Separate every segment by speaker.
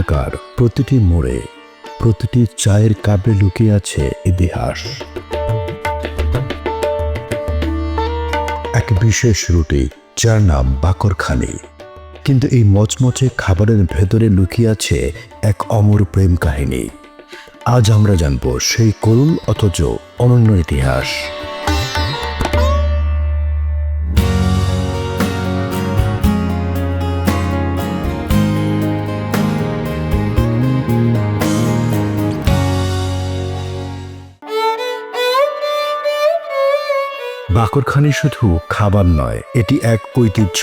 Speaker 1: ঢাকার প্রতিটি মোড়ে, প্রতিটি চায়ের কাপে লুকিয়ে আছে ইতিহাস। এক বিশেষ রুটি, যার নাম বাকরখানি। কিন্তু এই মচমচে খাবারের ভেতরে লুকিয়ে আছে এক অমর প্রেম কাহিনী। আজ আমরা জানব সেই করুণ অথচ অনন্য ইতিহাস। বাকরখানি শুধু খাবার নয়, এটি এক ঐতিহ্য।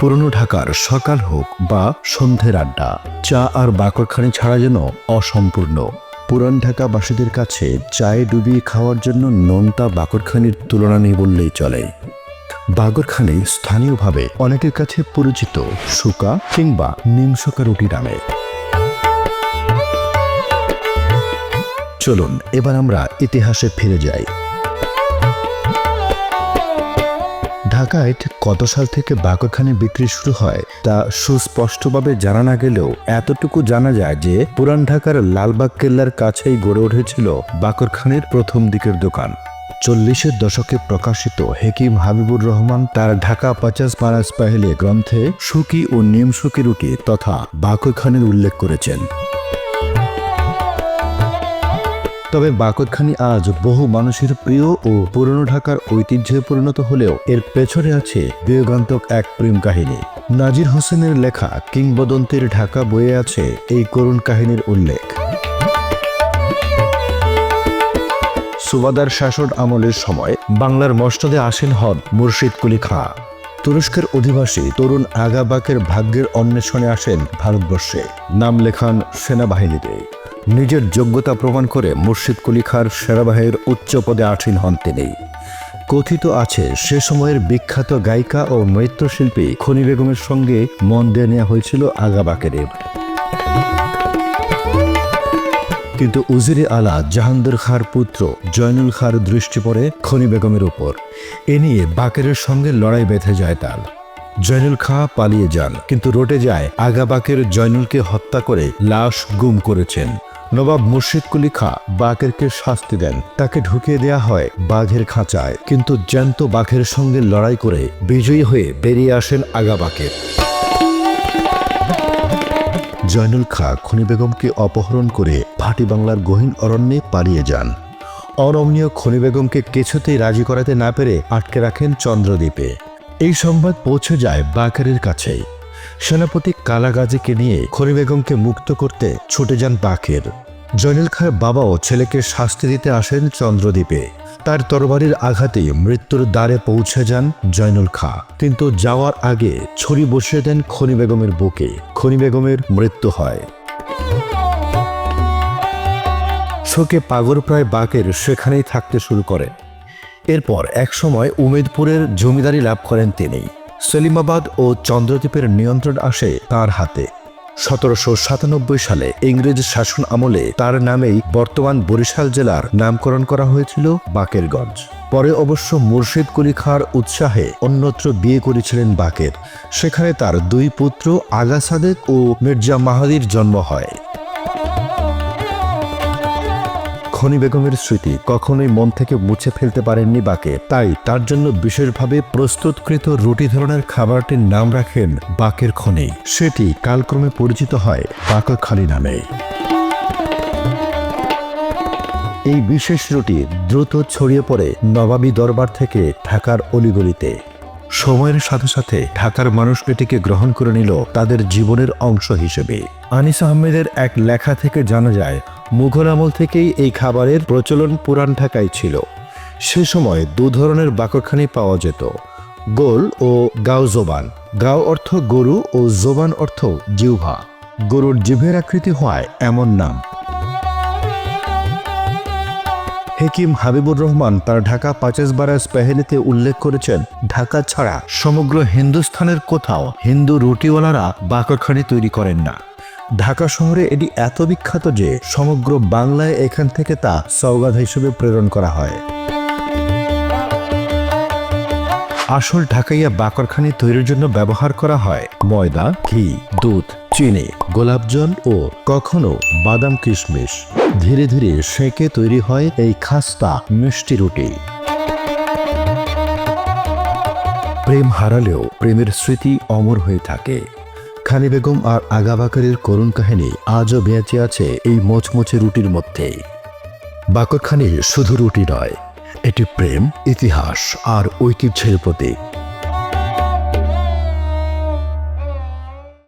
Speaker 1: পুরনো ঢাকার সকাল হোক বা সন্ধ্যের আড্ডা, চা আর বাকরখানি ছাড়া যেন অসম্পূর্ণ। পুরান ঢাকাবাসীদের কাছে চায়ে ডুবিয়ে খাওয়ার জন্য নোনতা বাকরখানির তুলনা নেই বললেই চলে। বাগরখানি স্থানীয়ভাবে অনেকের কাছে পরিচিত সুকা কিংবা নিমসুকা রুটি নামে। চলুন, এবার আমরা ইতিহাসে ফিরে যাই। ঢাকায় ঠিক কত সাল থেকে বাকরখানি বিক্রি শুরু হয়, তা সুস্পষ্টভাবে জানা না গেলেও এতটুকু জানা যায় যে পুরান ঢাকার লালবাগ কেল্লার কাছেই গড়ে উঠেছিল বাকরখানের প্রথম দিকের দোকান। চল্লিশের দশকে প্রকাশিত হেকিম হাবিবুর রহমান তার ঢাকা পাচাস পারাস পাহেলে গ্রন্থে সুকি ও নিম সুকি রুটি তথা বাকরখানির উল্লেখ করেছেন। তবে বাকরখানি আজ বহু মানুষের প্রিয় ও পুরনো ঢাকার ঐতিহ্যে পরিণত হলেও এর পেছনে আছে বিয়োগান্তক এক প্রেম কাহিনী। নাজির হোসেনের লেখা কিংবদন্তির ঢাকা বয়ে আছে এই করুণ কাহিনীর উল্লেখ। সুবাদার শাসন আমলের সময় বাংলার মসনদে আসেন হন মুর্শিদ কুলি খাঁ। তুরস্কের অধিবাসী তরুণ আগাবাকের ভাগ্যের অন্বেষণে আসেন ভারতবর্ষে। নাম লেখান সেনাবাহিনীতে। নিজের যোগ্যতা প্রমাণ করে মুর্শিদ কুলি খার সেনাবাহিনীর উচ্চ পদে আসীন হন তিনি। কথিত আছে, সে সময়ের বিখ্যাত গায়িকা ও নৃত্যশিল্পী খনি বেগমের সঙ্গে মন দিয়ে নেওয়া হয়েছিল আগাবাকের কিন্তু উজিরে আলা জাহাঙ্গীর খাঁর পুত্র জয়নুল খাঁর দৃষ্টি পড়ে খনি বেগমের উপর। এ নিয়ে বাকেরের সঙ্গে লড়াই বেঁধে যায় তার জয়নুল খাঁ পালিয়ে যান, কিন্তু রোটে যায় আগা বাকের জয়নুলকে হত্যা করে লাশ গুম করেছেন। নবাব মুর্শিদ কুলি খাঁ বাকেরকে শাস্তি দেন। তাকে ঢুকিয়ে দেয়া হয় বাঘের খাঁচায়, কিন্তু জ্যান্ত বাঘের সঙ্গে লড়াই করে বিজয়ী হয়ে বেরিয়ে আসেন আগা বাকের জয়নুল খাঁ, খনি বেগমকে অপহরণ করে ভাটি বাংলার গহীন অরণ্যে পালিয়ে যান। অরমণীয় খনি বেগমকে কিছুতেই রাজি করাতে না পেরে আটকে রাখেন চন্দ্রদ্বীপে। এই সংবাদ পৌঁছে যায় বাকারের কাছে সেনাপতি কালাগাজীকে নিয়ে খনি বেগমকে মুক্ত করতে ছুটে যান বাকের। জয়নুল খাঁর বাবাও ছেলেকে শাস্তি দিতে আসেন চন্দ্রদ্বীপে। তার তরবারির আঘাতে মৃত্যুর দ্বারে পৌঁছে যান জয়নুল খাঁ। কিন্তু যাওয়ার আগে ছড়ি বসিয়ে দেন খনি বেগমের বুকে। খনি বেগমের মৃত্যু হয়। শোকে পাগর প্রায় বাকের সেখানেই থাকতে শুরু করেন। এরপর একসময় উমেদপুরের জমিদারি লাভ করেন তিনি। সেলিমাবাদ ও চন্দ্রদ্বীপের নিয়ন্ত্রণ আসে তার হাতে। সতেরোশো সাতানব্বই সালে ইংরেজ শাসন আমলে তার নামেই বর্তমান বরিশাল জেলার নামকরণ করা হয়েছিল বাকেরগঞ্জ। পরে অবশ্য মুর্শিদ কুলি খাঁর উৎসাহে অন্যত্র বিয়ে করেছিলেন বাকের। সেখানে তার দুই পুত্র আগা সাদেক ও মির্জা মাহাদির জন্ম হয়। খনি বেগমের স্মৃতি কখনোই মন থেকে মুছে ফেলতে পারেননি বাকে। তাই তার জন্য বিশেষভাবে প্রস্তুতকৃত রুটি ধরনের খাবারটির নাম রাখেন বাকের খনি। সেটি কালক্রমে পরিচিত হয় বাকখালি নামে। এই বিশেষ রুটি দ্রুত ছড়িয়ে পড়ে নবাবী দরবার থেকে ঢাকার অলিগলিতে। সময়ের সাথে সাথে ঢাকার মানুষ এটিকে গ্রহণ করে নিল তাদের জীবনের অংশ হিসেবে। আনিস আহমেদের এক লেখা থেকে জানা যায় মুঘল আমল থেকেই এই খাবারের প্রচলন পুরান ঢাকায় ছিল। সে সময় দু ধরনের বাকরখানি পাওয়া যেত, গোল ও গাও জোবান। গাও অর্থ গরু ও জোবান অর্থ জিহ্বা। গরুর জিভের আকৃতি হওয়ায় এমন নাম। হেকিম হাবিবুর রহমান তার ঢাকা পাঁচাস বারাস পেহেলিতে উল্লেখ করেছেন, ঢাকা ছাড়া সমগ্র হিন্দুস্থানের কোথাও হিন্দু রুটিওয়ালারা বাকরখানি তৈরি করেন না। ঢাকা শহরে এটি এত বিখ্যাত যে সমগ্র বাংলায় এখান থেকে তা সৌগাত হিসেবে প্রেরণ করা হয়। আসল ঢাকাইয়া বাকরখানি তৈরির জন্য ব্যবহার করা হয় ময়দা, ঘি, দুধ, চিনি গোলাপ জল ও কখনো বাদাম কিশমিশ। ধীরে ধীরে সেঁকে তৈরি হয় এই খাস্তা মিষ্টি রুটি। প্রেম হারালেও প্রেমের স্মৃতি অমর হয়ে থাকে। খানি বেগম আর আগা বাকারের করুণ কাহিনী আজও বেঁচে আছে এই মোচমোচে রুটির মধ্যে। বাকরখানি শুধু রুটি নয়, এটি প্রেম, ইতিহাস আর ঐতিহ্যের প্রতীক।